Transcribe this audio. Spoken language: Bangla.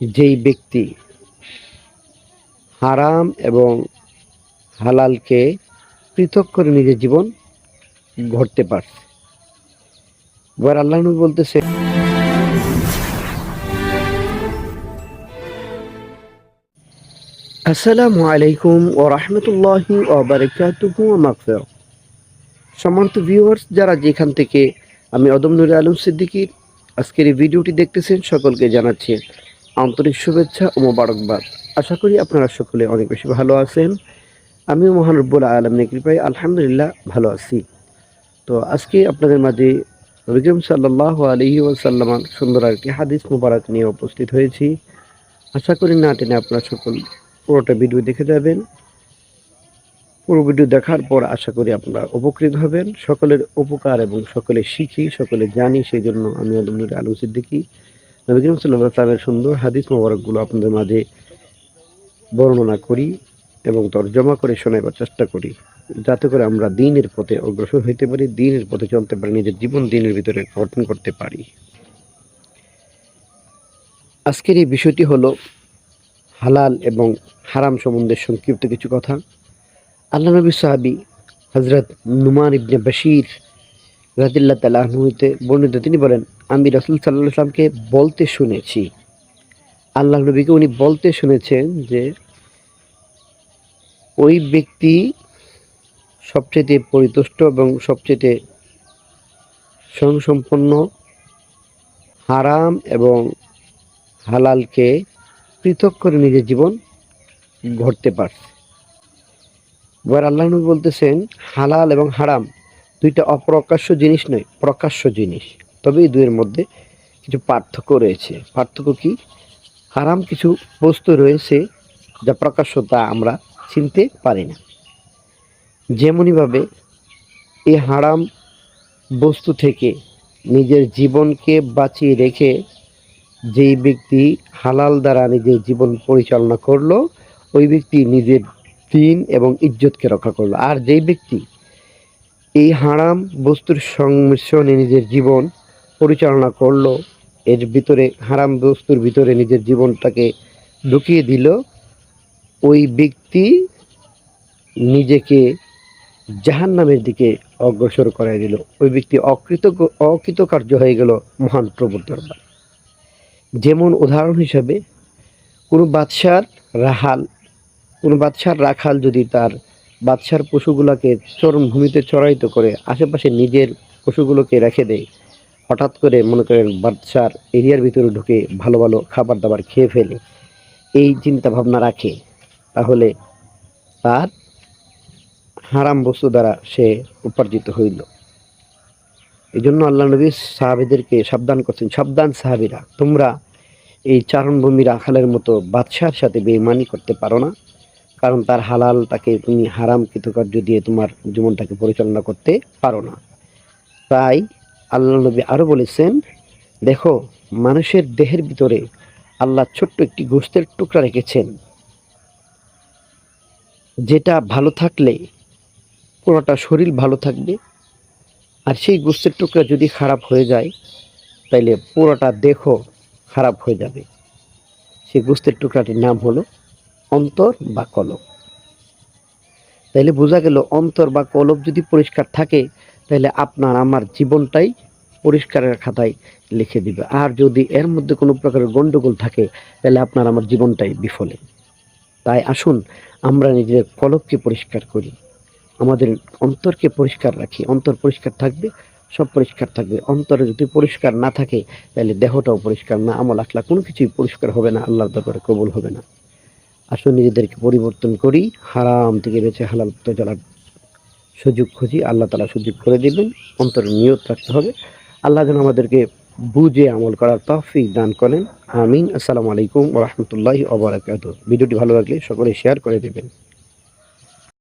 যেই ব্যক্তি হারাম এবং হালালকে পৃথক করে নিজের জীবন ঘটতে পারছে। এবার আল্লাহ নবী বলতেছে, আসসালামু আলাইকুম ও রহমতুল্লাহি ও মাগফিরাহ। সম্মানিত ভিউয়ার্স যারা যেখান থেকে আমি অদম নুরে আলম সিদ্দিকীর আজকের এই ভিডিওটি দেখতেছেন, সকলকে জানাচ্ছি আন্তরিক শুভেচ্ছা ও মোবারকবাদ। আশা করি আপনারা সকলে অনেক বেশি ভালো আছেন। আমিও মহান রব্বুল আলমের কৃপায় আলহামদুলিল্লাহ ভালো আছি। তো আজকে আপনাদের মাঝে রবিকরম সাল্লাহ আলহি ওসাল্লামার সুন্দর একটি হাদিস মুবারক নিয়ে উপস্থিত হয়েছি। আশা করি না টেনে আপনারা সকল পুরোটা ভিডিও দেখে যাবেন। পুরো ভিডিও দেখার পর আশা করি আপনারা উপকৃত হবেন। সকলের উপকার এবং সকলে শিখি, সকলে জানি, সেই জন্য আমি আলমনুর আলু সিদ্দিকি। নবী করিম সাল্লাহ সুন্দর হাদিস মোবারকগুলো আপনাদের মাঝে বর্ণনা করি এবং তর্জমা করে শোনাবার চেষ্টা করি। যাতে করে আমরা দিনের পথে অগ্রসর হইতে পারি, দিনের পথে চলতে পারি, নিজের জীবন দিনের ভিতরে গঠন করতে পারি। আজকের এই বিষয়টি হলো হালাল এবং হারাম সম্বন্ধে সংক্ষিপ্ত কিছু কথা। আল্লাহ নবী সাহাবি হজরত নুমান ইবনে বশির রাজিল্লা তালাহ হইতে বর্ণিত, তিনি বলেন, আমি রসুল সাল্লাহ সাল্লামকে বলতে শুনেছি। আল্লাহ নবীকে উনি বলতে শুনেছেন যে, ওই ব্যক্তি সবচেয়ে পরিতুষ্ট এবং সবচেয়ে স্বয়ংসম্পন্ন, হারাম এবং হালালকে পৃথক করে নিজের জীবন ঘটতে পারছে। এবার আল্লাহ নবী বলতেছেন, হালাল এবং হারাম দুইটা অপ্রকাশ্য জিনিস নয়, প্রকাশ্য জিনিস। তবে এই দুইয়ের মধ্যে কিছু পার্থক্য রয়েছে। পার্থক্য কি? হারাম কিছু বস্তু রয়েছে যা প্রকাশ্য তা আমরা চিনতে পারি না। যেমনইভাবে এই হারাম বস্তু থেকে নিজের জীবনকে বাঁচিয়ে রেখে যেই ব্যক্তি হালাল দ্বারা নিজের জীবন পরিচালনা করল, ওই ব্যক্তি নিজের দিন এবং ইজ্জতকে রক্ষা করল। আর যেই ব্যক্তি এই হারাম বস্তুর সংমিশ্রণে নিজের জীবন পরিচালনা করল। এর ভিতরে হারাম বস্তুর ভিতরে নিজের জীবনটাকে ঢুকিয়ে দিল। ওই ব্যক্তি নিজেকে জাহান নামের দিকে অগ্রসর করাই দিল। ওই ব্যক্তি অকৃতজ্ঞ, অকৃতকার্য হয়ে গেল মহান প্রভুর দরবার। যেমন উদাহরণ হিসাবে, কোনো বাদশার রাহাল, কোনো বাদশার রাখাল যদি তার বাদশার পশুগুলোকে চরমভূমিতে চড়াইতে করে আশেপাশে নিজের পশুগুলোকে রেখে দেয়। হঠাৎ করে মনে করেন বাদশার এরিয়ার ভিতরে ঢুকে ভালো ভালো খাবার দাবার খেয়ে ফেলে। এই চিন্তা ভাবনা রাখে। তাহলে তার হারাম বস্তু দ্বারা সে উপার্জিত হইল। এই জন্য আল্লাহ নবী সাহাবিদেরকে সাবধান করছেন। সাবধান সাহাবিরা, তোমরা এই চারণভূমি রাখালের মতো বাদশার সাথে বেইমানি করতে পারো না। কারণ তার হালালটাকে তুমি হারাম কৃতকার্য দিয়ে তোমার জীবনটাকে পরিচালনা করতে পারো না। তাই আল্লাহ নবী আরও বলেছেন, দেখো, মানুষের দেহের ভিতরে আল্লাহ ছোট্ট একটি গোস্তের টুকরা রেখেছেন। যেটা ভালো থাকলে পুরোটা শরীর ভালো থাকবে। আর সেই গোস্তের টুকরা যদি খারাপ হয়ে যায়, তাইলে পুরোটা দেহও খারাপ হয়ে যাবে। সেই গোস্তের টুকরাটির নাম হলো অন্তর বা কলব। তাইলে বোঝা গেল অন্তর বা কলব যদি পরিষ্কার থাকে তাহলে আপনার আমার জীবনটাই পরিষ্কারের খাতায় লিখে দিবে। আর যদি এর মধ্যে কোনো প্রকারের গণ্ডগোল থাকে তাহলে আপনার আমার জীবনটাই বিফলে। তাই আসুন, আমরা নিজের কলবকে পরিষ্কার করি। আমাদের অন্তরকে পরিষ্কার রাখি। অন্তর পরিষ্কার থাকবে, সব পরিষ্কার থাকবে। অন্তরে যদি পরিষ্কার না থাকে তাহলে দেহটাও পরিষ্কার না আমল আখলা কোনো কিছুই পরিষ্কার হবে না, আল্লাহর দরবারে কবুল হবে না। আসুন নিজেদেরকে পরিবর্তন করি, হারাম থেকে বেঁচে হালাল পথে চলার সুযোগ খুঁজি, আল্লাহ তালা সুযোগ করে দেবেন, অন্তরে নিয়ত রাখতে হবে। আল্লাহ যেন আমাদেরকে বুঝে আমল করার তফিক দান করেন। আমিন। আসসালামু আলাইকুম রহমতুল্লাহ অবরাকাত ভিডিওটি ভালো লাগলে সকলে শেয়ার করে দেবেন।